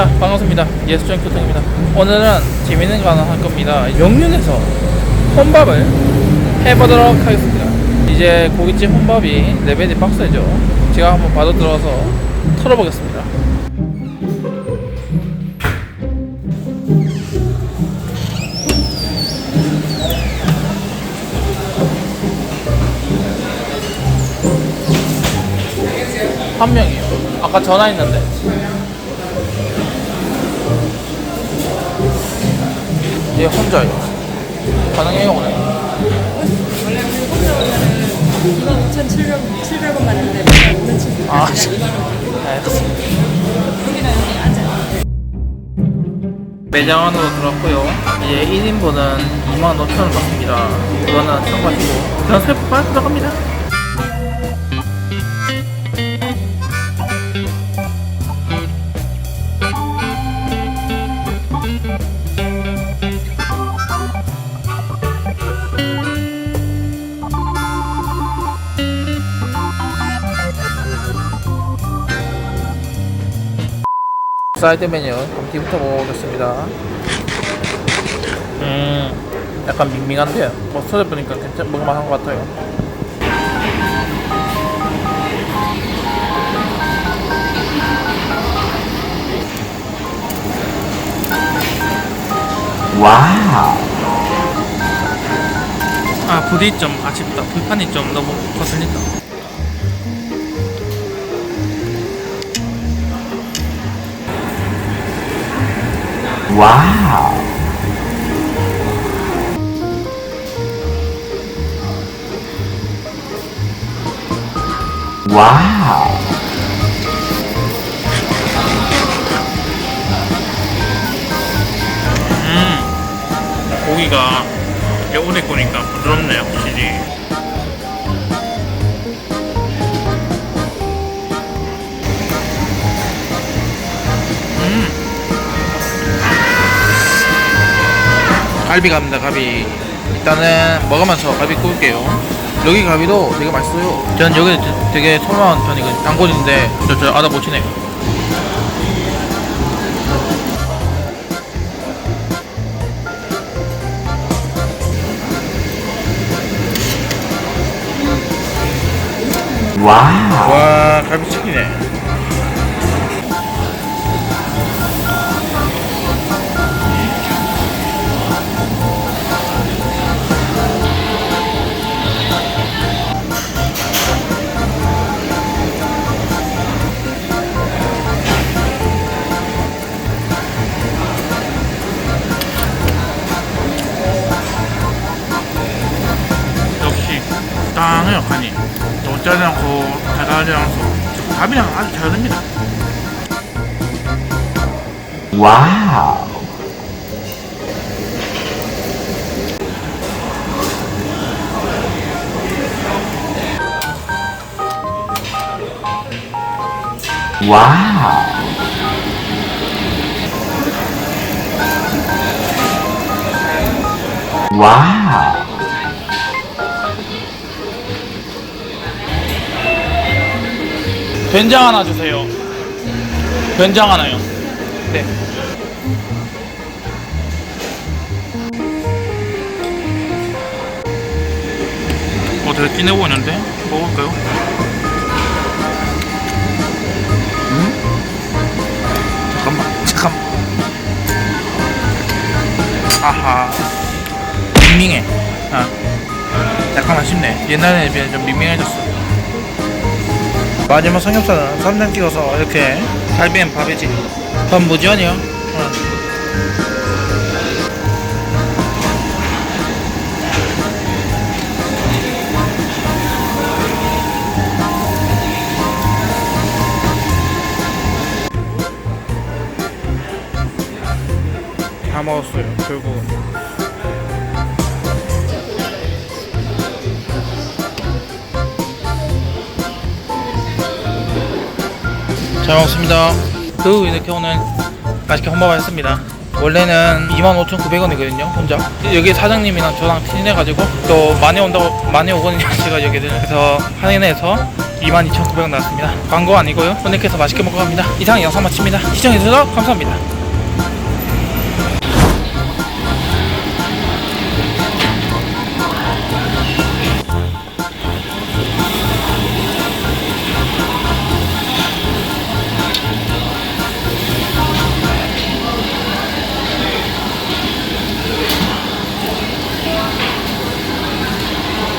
자 반갑습니다. 예수정 교통입니다. 오늘은 재밌는 거 하나 할 겁니다. 영윤에서 혼밥을 해보도록 하겠습니다. 이제 고깃집 혼밥이 레벨이 빡세죠. 제가 한번 바로 들어가서 털어보겠습니다. 한 명이요. 아까 전화했는데 얘 혼자요. 가능해요 오늘? 이건 5,700원 700원만 했는데 5,700원. 아, 알겠습니다. 여기나 여기 앉아. 매장 안으로 들어왔고요. 이제 1인분은 25,000원 받습니다. 그거는 참고하시고 저는 세포만 들어갑니다. 사이드 메뉴 감튀부터 먹어보겠습니다. 음, 약간 밍밍한데요. 뭐 소리 보니까 괜찮, 먹을만한 것 같아요. 와우. 아, 부디 좀 아쉽다. 불판이 좀 너무 거슬린다. 와우. 와우. 음, 고기가 오래 구니까 부드럽네요, 확실히. 갈비 갑니다, 갈비. 일단은 먹으면서 갈비 구울게요. 여기 갈비도 되게 맛있어요. 저는 여기 되게 선호하는 편이거든요. 단골인데 저, 저 알아 못 치네요. 와우. 와, 갈비 치기네. 땅해요 간이 너무 짜지 않고 달달하지 않아서 밥이랑 아주 잘 됩니다 와우. 와우. 와우. 된장 하나 주세요 된장 하나요 네 어, 되게 진해 보이는데? 먹을까요? 음? 잠깐만, 잠깐만. 아하. 밍밍해. 아. 약간 아쉽네. 옛날에 비해 좀 밍밍해졌어. 마지막 삼겹살은 3단 찍어서 이렇게 갈비엔 밥이지. 밥 무지하네요. 어. 다 먹었어요, 결국은. 잘 먹습니다. 그 이렇게 오늘 맛있게 혼밥을 했습니다. 원래는 25,900원이거든요, 혼자. 여기 사장님이랑 저랑 친해가지고 또 많이 온다고, 많이 오거든요, 제가 여기를. 그래서 할인해서 22,900원 나왔습니다. 광고 아니고요. 손님께서 맛있게 먹고 갑니다. 이상 영상 마칩니다. 시청해주셔서 감사합니다.